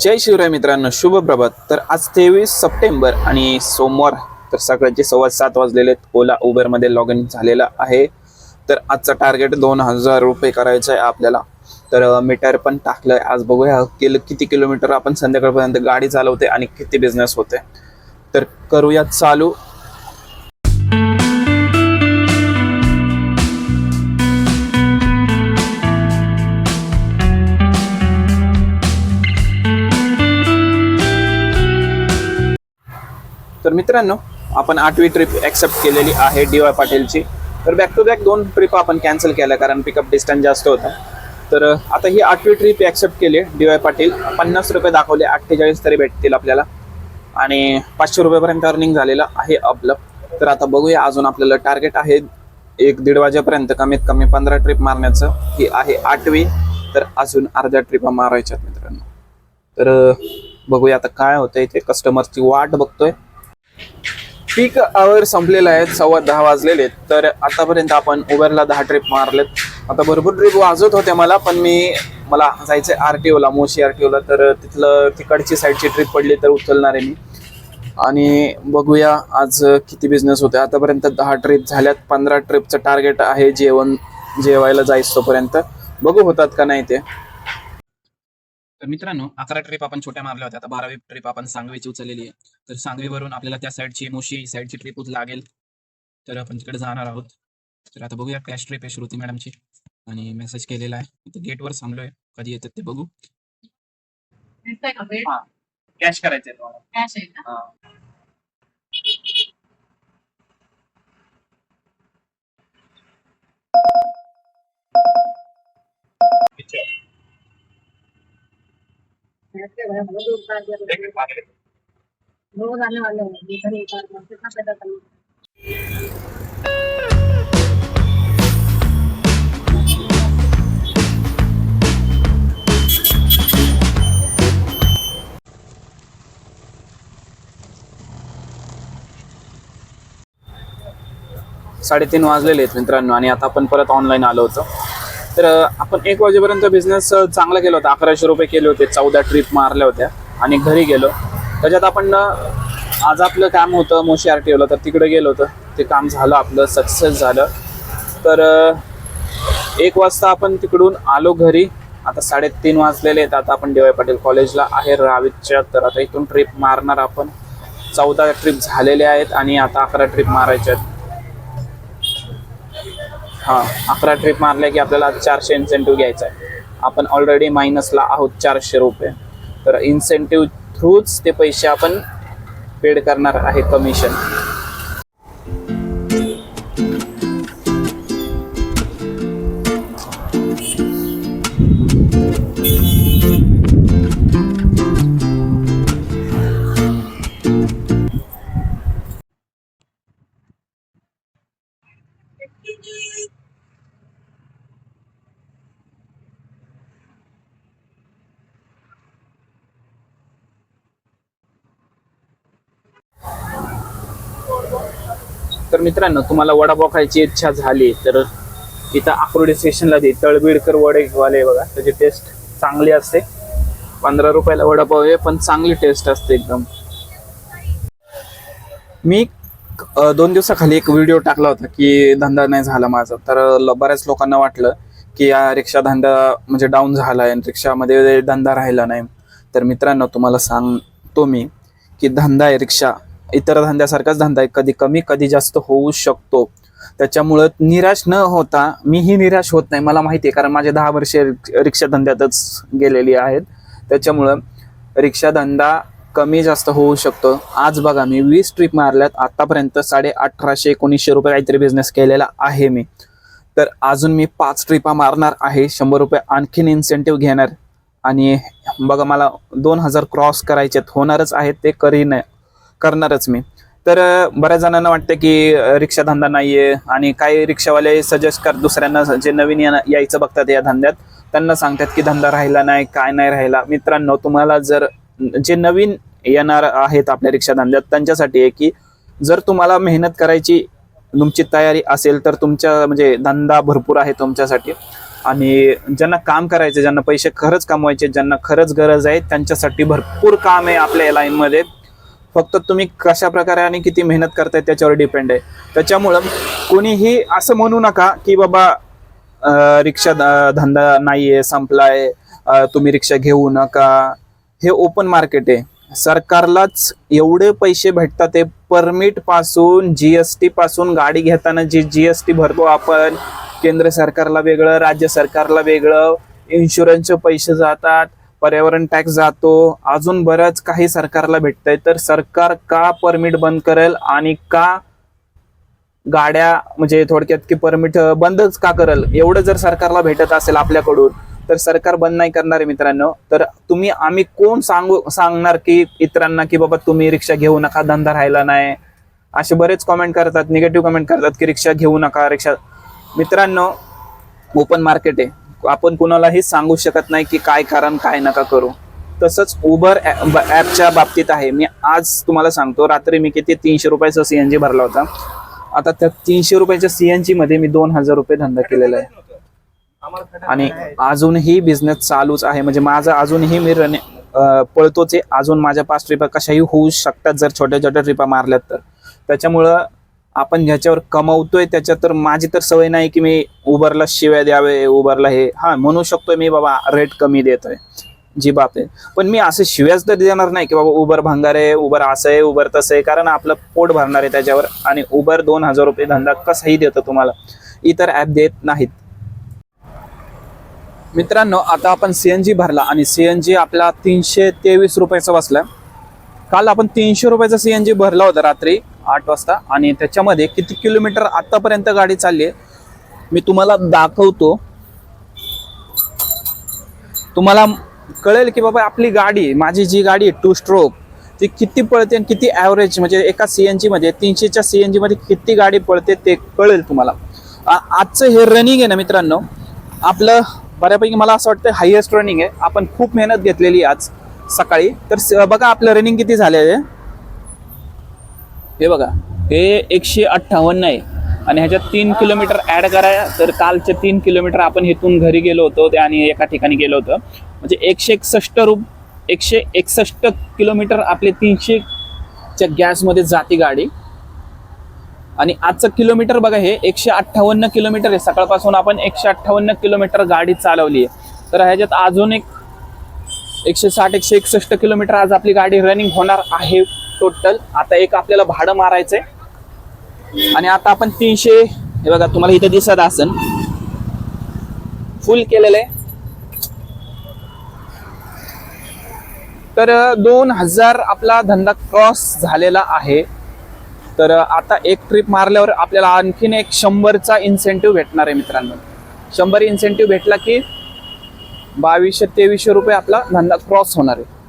जय शिवराय मित्रांनो शुभ प्रभात. तर आज तेवीस सप्टेंबर आणि सोमवार तर सकाळचे सव्वा सात वाजलेले आहेत. ओला उबरमध्ये लॉग इन झालेला आहे. तर आजचा टार्गेट दोन हजार रुपये करायचं आहे आपल्याला. तर मीटर पण टाकलं आहे आज बघूया किल किती किलोमीटर आपण संध्याकाळपर्यंत गाडी चालवते आणि किती बिझनेस होते तर करूया चालू. मित्रांनो आपण आठवी ट्रिप ॲक्सेप्ट केलेली आहे डी वाय पाटीलची. तर बॅक टू बॅक दोन ट्रिप आपण कॅन्सल केल्या कारण पिकअप डिस्टन्स जास्त होता. तर आता ही आठवी ट्रिप ॲक्सेप्ट केली डी वाय पाटील. पन्नास रुपये दाखवले अठ्ठेचाळीस तरी भेटतील आपल्याला. आणि पाचशे रुपयेपर्यंत अर्निंग झालेलं आहे आपलं. तर आता बघूया अजून आपल्याला टार्गेट आहे एक दीड वाजेपर्यंत कमीत कमी पंधरा ट्रिप मारण्याचं. ही आहे आठवी. तर अजून अर्ध्या ट्रिपा मारायच्यात मित्रांनो. तर बघूया आता काय होतंय ते. कस्टमरची वाट बघतोय. पीक आवर संपलेला आहे सव्वा दहा वाजलेले आहेत. तर आतापर्यंत आपण उबरला दहा ट्रिप मारलेत. आता भरपूर ट्रिप वाजत होते मला पण मी मला जायचं आर टी ओला मोशी आर टी ओला तर तिथलं तिकडची साईडची ट्रिप पडली तर उचलणार आहे मी. आणि बघूया आज किती बिझनेस होते आतापर्यंत दहा ट्रिप झाल्यात. पंधरा ट्रिपचं टार्गेट आहे जेवण जेवायला जायचं तोपर्यंत. बघू होतात का नाही ते. तर मित्रांनो अकरा ट्रिप आपण छोट्या मारल्या होत्या. आता बारावी ट्रिप आपण सांगवीची उचललेली आहे. तर सांगवीवरून आपल्याला त्या साईडची मोशी साईडची ट्रिप लागेल. तर आपण तिकडे जाणार आहोत. तर आता बघूया कॅश ट्रिप आहे श्रुती मॅडमची आणि मेसेज केलेला आहे. इथं गेटवर थांबलोय कधी येतात ते बघू. कॅश करायचंय तुम्हाला. कॅश आहे का भेटते भाई, बहुत दूर का है। रोज आने वाले हैं इधर ही उतार साडेतीन वाजलेले आहेत मित्रांनो आणि आता आपण परत ऑनलाईन आलो होतो. तर आपण एक वाजेपर्यंत बिझनेस चांगला केला होता. अकराशे रुपये केले होते. चौदा ट्रिप मारल्या होत्या. आणि घरी गेलो. त्याच्यात आपण आज आपलं काम होतं. मोशी आर टी ओला तर तिकडे गेलो होतं. ते काम झालं. आपलं सक्सेस झालं. तर एक वाजता आपण तिकडून आलो घरी. आता साडेतीन वाजलेले आहेत. आता आपण डी वाय पाटील कॉलेजला आहे. रावीतच्या तर आता इथून ट्रिप मारणार आपण. चौदा ट्रिप झालेले आहेत. आणि आता अकरा ट्रिप मारायच्या आहेत. हां अकरा ट्रिप मारल्या की आपल्याला चारशे इन्सेंटिव्ह घ्यायचा आहे. आपण ऑलरेडी मायनसला आहोत चारशे रुपये. तर इन्सेंटिव्ह थ्रूच ते पैसे आपण पेड करणार आहे कमिशन तर मित्रांनो तुम्हाला वडापाव खायची इच्छा झाली तर इथं आकुर्डी स्टेशनला दे. तळबीडकर वडेवाले बघा. त्याची टेस्ट चांगली असते. पंधरा रुपयाला वडापाव आहे पण चांगली टेस्ट असते एकदम. मी दोन दिवसाखाली एक व्हिडिओ टाकला होता की धंदा नाही झाला माझा. तर बऱ्याच लोकांना वाटलं की या रिक्षा धंदा म्हणजे डाऊन झाला आहे रिक्षामध्ये धंदा राहिला नाही. तर मित्रांनो तुम्हाला सांगतो मी की धंदा आहे रिक्षा. इतर धंद्यासारखाच धंदा आहे. कधी कमी कधी जास्त होऊ शकतो. त्याच्यामुळं निराश न होता मीही निराश होत नाही. मला माहिती आहे कारण माझे दहा वर्षे रिक्षा धंद्यातच गेलेली आहेत. त्याच्यामुळं रिक्षा धंदा कमी जास्त होऊ शकतो. आज बघा मी वीस ट्रिप मारल्यात. आतापर्यंत साडे अठराशे एकोणीसशे रुपये काहीतरी बिझनेस केलेला आहे मी. तर अजून मी पाच ट्रिपा मारणार आहे. शंभर रुपये आणखीन इन्सेंटिव्ह घेणार. आणि बघा मला दोन हजार क्रॉस करायचे होणारच आहेत ते करीन. करणारच मी. तर बऱ्याच जणांना वाटतं की रिक्षा धंदा नाहीये आणि काही रिक्षावाले सजेस्ट कर दुसऱ्यांना जे नवीन यायचं बघतात या धंद्यात त्यांना सांगतात की धंदा राहिला नाही काय नाही राहिला. मित्रांनो तुम्हाला जर जे नवीन येणार आहेत आपल्या रिक्षा धंद्यात त्यांच्यासाठी आहे की जर तुम्हाला मेहनत करायची तुमची तयारी असेल तर तुमच्या म्हणजे धंदा भरपूर आहे तुमच्यासाठी. आणि ज्यांना काम करायचे ज्यांना पैसे खरंच कमवायचे ज्यांना खरंच गरज आहे त्यांच्यासाठी भरपूर काम आहे आपल्या या लाईनमध्ये फक्त तुम्ही कशा प्रकारे आणि किती मेहनत करताय त्याच्यावर डिपेंड आहे. त्याच्यामुळं कोणीही असं म्हणू नका की बाबा रिक्षा धंदा नाहीये संपलाय तुम्ही रिक्षा घेऊ नका. हे ओपन मार्केट आहे. सरकारलाच एवढे पैसे भेटतात ते परमिटपासून जीएसटी पासून गाडी घेताना जी जीएसटी भरतो आपण केंद्र सरकारला वेगळं राज्य सरकारला वेगळं इन्शुरन्सचे पैसे जातात. पर्यावरण टॅक्स जातो. अजून बरंच काही सरकारला भेटतंय. तर सरकार का परमिट बंद करेल आणि का गाड्या म्हणजे थोडक्यात की परमिट बंदच का करेल? एवढं जर सरकारला भेटत असेल आपल्याकडून तर सरकार बंद नाही करणार आहे मित्रांनो. तर तुम्ही आम्ही कोण सांगू सांगणार की इतरांना की बाबा तुम्ही रिक्षा घेऊ नका धंदा राहिला नाही? असे बरेच कमेंट करतात निगेटिव्ह कमेंट करतात की रिक्षा घेऊ नका रिक्षा. मित्रांनो ओपन मार्केट आहे. आपण कुणालाही सांगू शकत नाही की काय कारण काय नका करू. तसंच उबर ॲपच्या बाबतीत आहे. मी आज तुम्हाला सांगतो रात्री मी किती? तीनशे रुपयाचा सी एन जी भरला होता. आता त्या तीनशे रुपयाच्या सी एनमध्ये मी दोन हजार रुपये धंदा केलेला आहे. आणि अजूनही बिझनेस चालूच आहे. म्हणजे माझा अजूनही मी रने पळतोच आहे. अजून माझ्या पाच ट्रिपा कशाही होऊ शकतात जर छोट्या छोट्या ट्रिपा मारल्यात तर. त्याच्यामुळं आपण ज्याच्यावर कमवतोय त्याच्यात तर माझी तर सवय नाही की मी उबरला शिव्या द्यावे उबरला हे. हा म्हणू शकतोय मी बाबा रेट कमी देतोय. जी बाप आहे. पण मी असं शिव्याच तर देणार नाही की बाबा उबर भंगार आहे उबर असं आहे उबर तसं आहे कारण आपलं पोट भरणार आहे त्याच्यावर आणि उबर दोन हजार रुपये धंदा कसाही देतो तुम्हाला. इतर ॲप देत नाहीत. मित्रांनो आता आपण सीएनजी भरला आणि सीएनजी आपला तीनशे तेवीस रुपयाचा बसला. काल आपण तीनशे रुपयाचा सीएनजी भरला होता रात्री. आठ वाजता. आणि त्याच्यामध्ये किती किलोमीटर आतापर्यंत गाडी चालली आहे मी तुम्हाला दाखवतो. तुम्हाला कळेल की बाबा आपली गाडी माझी जी गाडी टू स्ट्रोक ती किती पळते आणि किती ॲव्हरेज म्हणजे एका सी एनमध्ये तीनशेच्या सी एनमध्ये किती गाडी पळते ते कळेल तुम्हाला. आजचं हे रनिंग आहे ना मित्रांनो आपलं बऱ्यापैकी मला असं वाटतं हायएस्ट रनिंग आहे. आपण खूप मेहनत घेतलेली आहे आज सकाळी. तर बघा आपलं रनिंग किती झालेलं आहे. हे बघा हे एकशे अठ्ठावन्न आहे. आणि ह्याच्यात तीन किलोमीटर ॲड करा तर कालचे तीन किलोमीटर आपण इथून घरी गेलो होतो ते आणि एका ठिकाणी गेलो होतो. म्हणजे एकशे एकसष्ट रूप एकशे एकसष्ट किलोमीटर आपले तीनशेच्या गॅसमध्ये जाते गाडी. आणि आजचं किलोमीटर बघा हे एकशे अठ्ठावन्न किलोमीटर आहे. सकाळपासून आपण एकशे अठ्ठावन्न किलोमीटर गाडी चालवली आहे तर ह्याच्यात अजून एक एकशे साठ एकशे एकसष्ट किलोमीटर आज आपली गाडी रनिंग होणार आहे. टोटल. आता एक आपल्याला भाडं मारायचंय. आणि आता आपण तीनशे हे बघा तुम्हाला इथे दिसत असन फुल केलेलं आहे तर दोन हजार आपला धंदा क्रॉस झालेला आहे. तर आता एक ट्रिप मारल्यावर आपल्याला आणखीन एक शंभरचा इन्सेंटिव्ह भेटणार आहे मित्रांनो. शंभर इन्सेंटिव्ह भेटला की बावीसशे तेवीसशे रुपये आपला धंदा क्रॉस होणार आहे.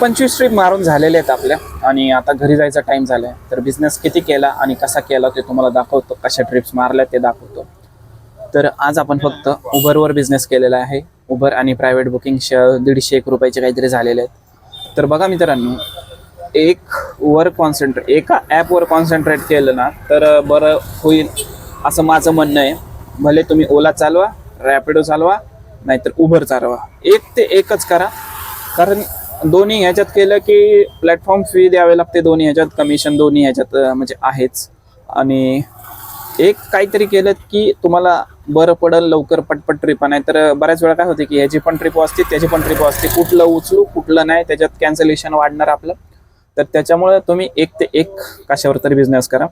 पंचवीस ट्रिप मारून झालेले आहेत आपल्या आणि आता घरी जायचा टाइम झालाय. तर बिझनेस किती केला आणि कसा केला ते तुम्हाला दाखवतो. कशा ट्रिप्स मारल्या ते दाखवतो. तर आज आपण फक्त उबरवर बिझनेस केलेला आहे. उबर आणि प्रायव्हेट बुकिंग दीडशे एक रुपयाचे काहीतरी झालेले आहेत. तर बघा मित्रांनो एक वर कॉन्सन्ट्रेट एका ॲपवर कॉन्सन्ट्रेट केलं ना तर बरं होईल असं माझं म्हणणं आहे. भले तुम्ही ओला चालवा रॅपिडो चालवा नाहीतर उबर चालवा. एक ते एकच करा. कारण दोन्ही ह्याच्यात केलं की प्लॅटफॉर्म फी द्यावे लागते दोन्ही ह्याच्यात कमिशन दोन्ही ह्याच्यात म्हणजे आहेच. आणि एक काहीतरी केलं की तुम्हाला बरं पडेल लवकर पटपट ट्रिप नाही तर बऱ्याच वेळा काय होते की ह्याची पण ट्रिप असते त्याची पण ट्रिप असते. कुठलं उचलू कुठलं नाही त्याच्यात कॅन्सलेशन वाढणार आपलं. तर त्याच्यामुळे तुम्ही एक ते एक कशावर तरी बिझनेस करा.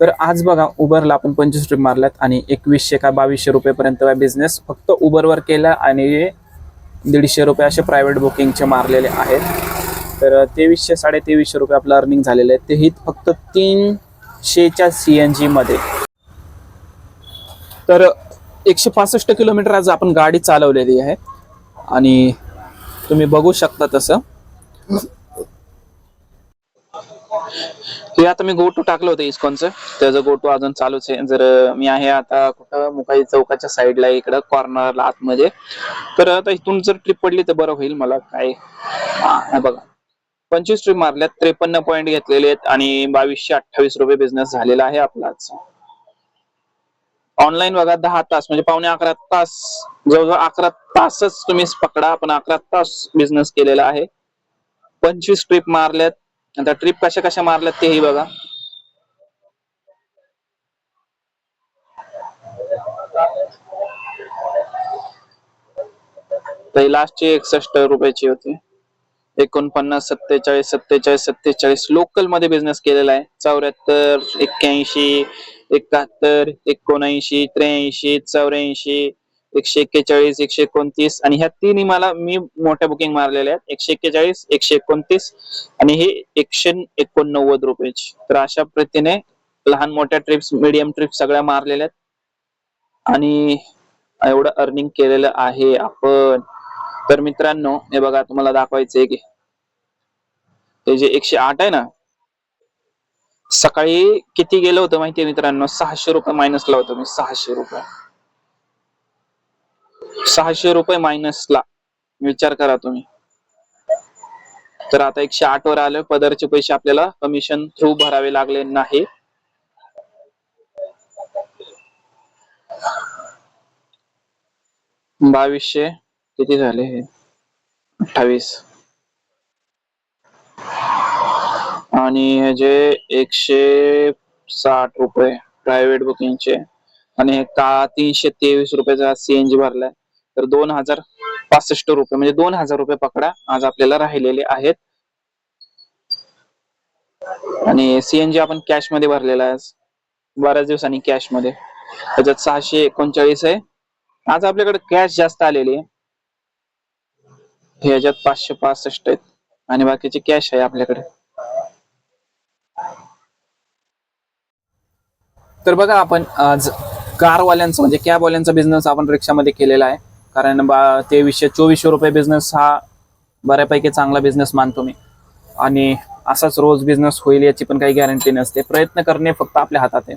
तर आज बघा उबरला आपण पंचवीस ट्रिप मारल्यात आणि एकवीसशे का बावीसशे रुपयेपर्यंत बिझनेस फक्त उबरवर केला आणि दीडशे रुपये असे प्रायव्हेट बुकिंगचे मारलेले आहेत. तर तेवीसशे साडेतेवीसशे रुपये आपलं अर्निंग झालेलं आहे तेही फक्त तीनशेच्या सी एन जीमध्ये तर एकशे पासष्ट किलोमीटर आज आपण गाडी चालवलेली आहे. आणि तुम्ही बघू शकता तसं. ते आता मी गोटू टाकलं होतं इस्कॉनचं. त्याचं गोटू अजून चालूच आहे. जर मी आहे आता कुठं मुकाई चौकाच्या साईडला इकडं कॉर्नरला आतमध्ये. तर आता इथून जर ट्रिप पडली तर बरं होईल मला काय. बघा. पंचवीस ट्रिप मारल्यात त्रेपन्न पॉईंट घेतलेले आहेत आणि बावीसशे अठ्ठावीस रुपये बिझनेस झालेला आहे आपला ऑनलाईन बघा दहा तास म्हणजे पावणे अकरा तास जवळजवळ अकरा तासच तुम्ही पकडा पण अकरा तास बिझनेस केलेला आहे. पंचवीस ट्रिप मारल्यात आता ट्रिप कशा कशा मारल्यात तेही बघा. तर लास्टची एकसष्ट रुपयाची होती. एकोणपन्नास सत्तेचाळीस सत्तेचाळीस सत्तेचाळीस लोकलमध्ये बिझनेस केलेला आहे. चौऱ्याहत्तर एक्क्याऐंशी एकाहत्तर एकोणऐंशी त्र्याऐंशी चौऱ्याऐंशी एकशे एक्केचाळीस एकशे एकोणतीस आणि ह्या तिन्ही मला मी मोठ्या बुकिंग मारलेल्या आहेत. एकशे एक्केचाळीस एकशे एकोणतीस आणि हे एकशे एकोणनव्वद रुपयेची. तर अशा पद्धतीने लहान मोठ्या ट्रिप्स मीडियम ट्रिप्स सगळ्या मारलेल्या आहेत. आणि एवढं अर्निंग केलेलं आहे आपण. तर मित्रांनो हे बघा तुम्हाला दाखवायचंय की हे जे एकशे आठ आहे ना सकाळी किती गेलं होतं माहितीये मित्रांनो? सहाशे रुपये मायनसला होतं मी सहाशे रुपये. सहाशे रुपये मायनसला विचार करा तुम्ही. तर आता एकशे आठ वर आलं. पदरचे पैसे आपल्याला कमिशन थ्रू भरावे लागले नाही. बावीसशे किती झाले हे? अठ्ठावीस. आणि हे जे एकशे साठ रुपये प्रायव्हेट बुकिंगचे आणि हे का तीनशे तेवीस रुपयाचा सीएनजी भरलाय. तर दोन हजार पासष्ट रुपये म्हणजे दोन हजार रुपये पकडा. आज आपल्याला राहिलेले आहेत. आणि सीएनजी आपण कॅशमध्ये भरलेला आहे बऱ्याच दिवसांनी कॅशमध्ये. त्याच्यात सहाशे एकोणचाळीस आहे. आज आपल्याकडे कॅश जास्त आलेली आहे. ह्याच्यात पाचशे पासष्ट आहेत. आणि बाकीचे कॅश आहे आपल्याकडे. तर बघा आपण आज कारवाल्यांचा म्हणजे कॅबवाल्यांचा बिझनेस आपण रिक्षामध्ये केलेला आहे. कारण बा तेवीसशे चोवीसशे रुपये बिझनेस हा बऱ्यापैकी चांगला बिझनेस मानतो मी. आणि असाच रोज बिझनेस होईल याची पण काही गॅरंटी नसते. प्रयत्न करणे फक्त आपल्या हातात आहे.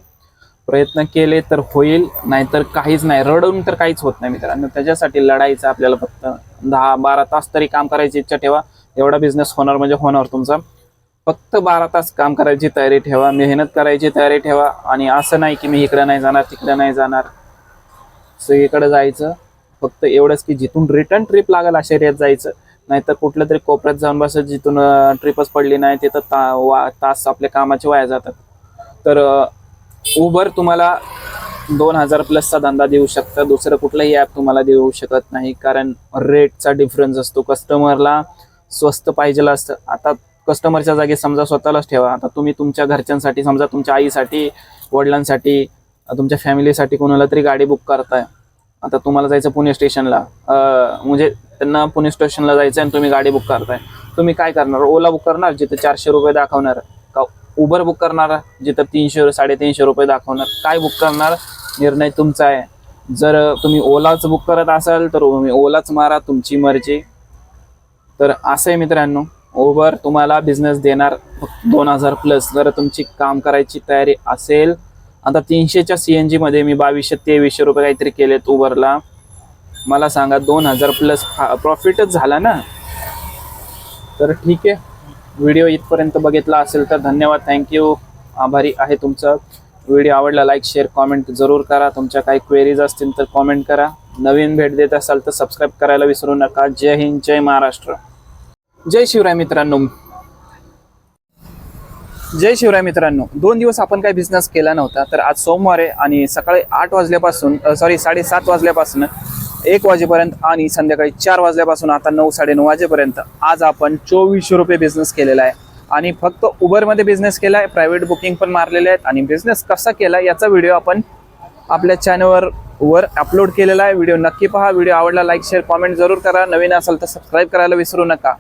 प्रयत्न केले तर होईल नाहीतर काहीच नाही. रडून तर काहीच होत नाही मित्रांनो. त्याच्यासाठी लढायचं आपल्याला फक्त दहा बारा तास तरी काम करायची इच्छा ठेवा. एवढा बिझनेस होणार म्हणजे होणार तुमचा. फक्त बारा तास काम करायची तयारी ठेवा. मेहनत करायची तयारी ठेवा. आणि असं नाही की मी इकडे नाही जाणार तिकडे नाही जाणार. सगळीकडे जायचं. फक्त एवढंच की जिथून रिटर्न ट्रिप लागेल अशा एरियात जायचं. नाहीतर कुठल्या तरी कोपऱ्यात जाऊन बसत जिथून ट्रिपच पडली नाही तिथं ता वा तास आपल्या कामाचे वाया जातात. तर उबर तुम्हाला दोन हजार प्लसचा धंदा देऊ शकतं. दुसरं कुठलंही ॲप तुम्हाला देऊ शकत नाही कारण रेटचा डिफरन्स असतो. कस्टमरला स्वस्त पाहिजे असतं. आता कस्टमरच्या जागी समजा स्वतःलाच ठेवा. आता तुम्ही तुमच्या घरच्यांसाठी समजा तुमच्या आईसाठी वडिलांसाठी तुमच्या फॅमिलीसाठी कोणाला तरी गाडी बुक करताय. आता तुम्हाला जायचं पुणे स्टेशनला. म्हणजे त्यांना पुणे स्टेशनला जायचं आणि तुम्ही गाडी बुक करताय. तुम्ही काय करणार? ओला बुक करणार जिथं चारशे रुपये दाखवणार? का उबर बुक करणार जिथं तीनशे साडेतीनशे रुपये दाखवणार? काय बुक करणार? निर्णय तुमचा आहे. जर तुम्ही ओलाच बुक करत असाल तर तुम्ही ओलाच मारा तुमची मर्जी. तर असं आहे मित्रांनो उबर तुम्हाला बिझनेस देणार दोन हजार प्लस जर तुमची काम करायची तयारी असेल आता तीनशेच्या सी एनमध्ये मी बावीसशे तेवीसशे रुपये काहीतरी केलेत उबरला मला सांगा दोन हजार प्लस प्रॉफिटच झाला ना? तर ठीक आहे. व्हिडिओ इथपर्यंत बघितला असेल तर धन्यवाद. थँक्यू आभारी आहे तुमचं. व्हिडिओ आवडला लाईक शेअर कॉमेंट जरूर करा. तुमच्या काही क्वेरीज असतील तर कॉमेंट करा. नवीन भेट देत असाल तर सबस्क्राईब करायला विसरू नका. जय हिंद जय महाराष्ट्र. जय शिवराय मित्रांनो. जय शिवराय मित्रांनो. दोन दिवस आपण काही बिझनेस केला नव्हता तर आज सोमवार आहे आणि सकाळी आठ वाजल्यापासून सॉरी साडेसात वाजल्यापासून एक वाजेपर्यंत आणि संध्याकाळी चार वाजल्यापासून आता नऊ साडेनऊ वाजेपर्यंत आज आपण चोवीसशे रुपये बिझनेस केलेला आहे. आणि फक्त उबरमध्ये बिझनेस केला आहे प्रायव्हेट बुकिंग पण मारलेले आहेत आणि बिझनेस कसा केला याचा व्हिडिओ आपण आपल्या चॅनलवर वर अपलोड केलेला आहे. व्हिडिओ नक्की पहा व्हिडिओ आवडला लाईक शेअर कॉमेंट जरूर करा. नवीन असाल तर सबस्क्राईब करायला विसरू नका.